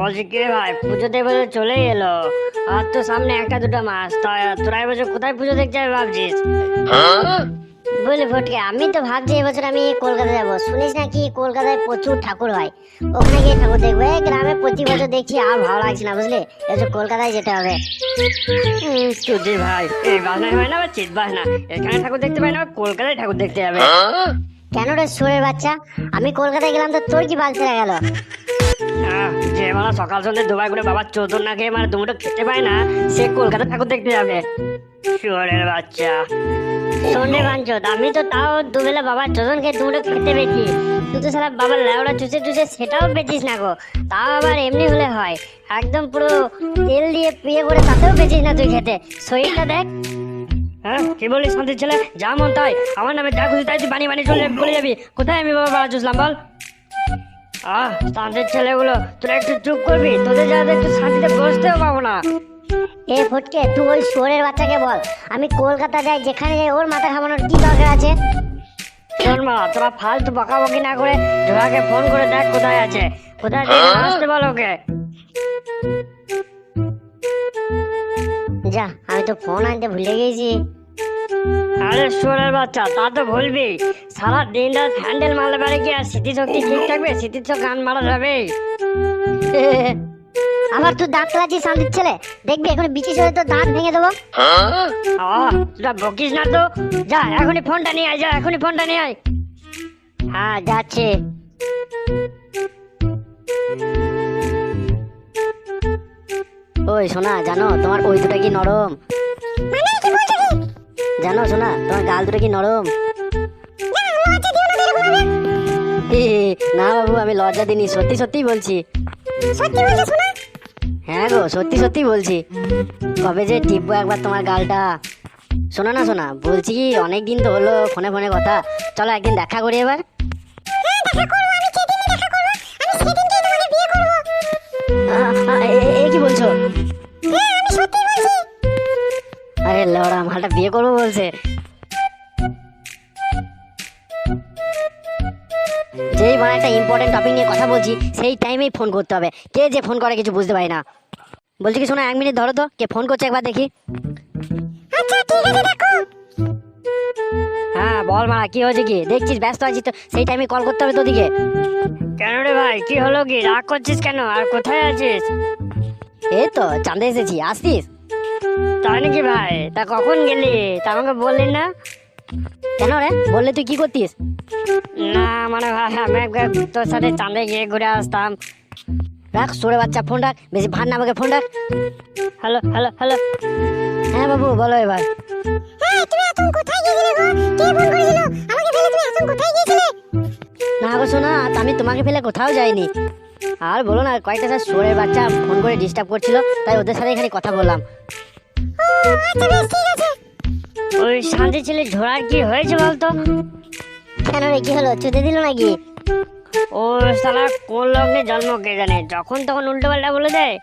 বলছি কি রে ভাই পুজো চলেই এলো। আর তো সামনে একটা দুটো মাস তোরা এবছর কোথায় পুজো দেখতে যাবে ভাবছিস? বলে ফটকে আমি তো ভাবছি এবছর আমি কলকাতা যাব। শুনিস নাকি কলকাতায় প্রচুর ঠাকুর হয়। ওখানে গিয়ে ঠাকুর দেখব গ্রামে প্রতি বছর দেখছি আর ভালো লাগছে না বুঝলি? এবছর কলকাতায় যেতে হবে। ভাই এই বাসনায় হয় না বা চিত বাসনা এখানে ঠাকুর দেখতে পাই না কলকাতায় ঠাকুর দেখতে যাবে। কেন রে সুরের বাচ্চা? আমি কলকাতায় গেলাম তো তোর কি বাল ছেড়ে গেল? যে মানে সকাল সন্ধ্যে দুবার করে বাবার চোদন না খেয়ে মানে দুমুটো খেতে পায় না সে কলকাতা ঠাকুর দেখতে যাবে। শুয়ারের বাচ্চা। সন্ধ্যে বাঞ্চত আমি তো তাও দুবেলা বাবার চোদনকে দুটো খেতে পেয়েছি। তুই তো সারা বাবার লেওড়া চুষে চুষে সেটাও পেয়েছিস না গো। তাও আবার এমনি হলে হয়। একদম পুরো তেল দিয়ে পিয়ে করে তাতেও পেয়েছিস না তুই খেতে। শরীরটা দেখ। হ্যাঁ কি বলিস শান্তির ছেলে? যা মন তাই। আমার নামে যা খুশি তাই তুই বানিয়ে বানিয়ে চলে বলে যাবি। কোথায় আমি বাবা বাড়া চুষলাম বল? আহ শান্তির ছেলেগুলো তোরা একটু চুপ করবি তোদের যাতে একটু শান্তিতে বসতেও পাবো না। এ ফটকে তুই ওই সোরের বাচ্চাকে বল আমি কলকাতা যাই যেখানে যাই ওর মাথা খামানোর কি দরকার আছে? শোন মা তোরা ফালতু বকাবকি না করে জোড়াকে ফোন করে দেখ কোথায় আছে। কোথায় আছে আসতে বল ওকে। যা আমি তো ফোন আনতে ভুলে গেছি। আরে সোরের বাচ্চা তা তো ভুলবি সারা দিন রাত হ্যান্ডেল মারলে পারে কি আর স্মৃতিশক্তি ঠিক থাকবে? স্মৃতির চোখ গান মারা যাবে। আবার তুই দাঁত খেলাচ্ছিস শান্তির ছেলে। দেখবি এখন বিচিস হয়ে তো দাঁত ভেঙে দেবো। তোরা বকিস না তো। যা এখনই ফোনটা নিয়ে আয় যা এখনই ফোনটা নিয়ে আয়। হ্যাঁ যাচ্ছে। ওই শোনা জানো তোমার ওই দুটো কি নরম? জানো শোনা তোমার গাল দুটো কি নরম? না বাবু আমি লজ্জা দিনি সত্যি সত্যি বলছি। হ্যাঁ গো সত্যি সত্যি বলছি। কবে যে টিপবো একবার তোমার গালটা। শোনো না শোনা বলছি কি অনেক দিন তো হলো ফোনে ফোনে কথা। চলো একদিন দেখা করি এবার। আ- লড়া মালটা বিয়ে করব বলছে। যেই মানে একটা ইম্পর্টেন্ট টপিক নিয়ে কথা বলছি সেই টাইমেই ফোন করতে হবে। কে যে ফোন করে কিছু বুঝতে পারি না। বলছি কি শোনো এক মিনিট ধরো তো কে ফোন করছে একবার দেখি। হ্যাঁ বল মারা কি হয়েছে কি? দেখছিস ব্যস্ত আছিস তো সেই টাইমে কল করতে হবে তোদিকে। কেন রে ভাই কি হলো কি? রাগ করছিস কেন? আর কোথায় আছিস? এই তো চাঁদে এসেছি আসতিস? তাই নাকি ভাই? তা কখন গেলি? তা আমাকে বললি না? কেন রে? বললে তুই কি করতিস? না মানে ভাই আমি একবার তোর সাথে চাঁদে গিয়ে ঘুরে আসতাম। রাখ সরে বাচ্চা ফোন রাখ বেশি ভার না আমাকে ফোন রাখ। Hello hello hello. হ্যাঁ বাবু বলো এবার। না গো শোনা আমি তোমাকে ফেলে কোথাও যাইনি। আর বলো না কয়েকটা স্যার সোরের বাচ্চা ফোন করে ডিস্টার্ব করছিল তাই ওদের সাথে এখানে কথা বললাম। ওই শান্তি ছেলে ঝোড়ার কি হয়েছে বলতো? কেন রে কি হলো? চুদে দিল নাকি? ও সালা কোন লগ্নে জন্ম কে জানে? যখন তখন উল্টো পাল্টা বলে দেয়।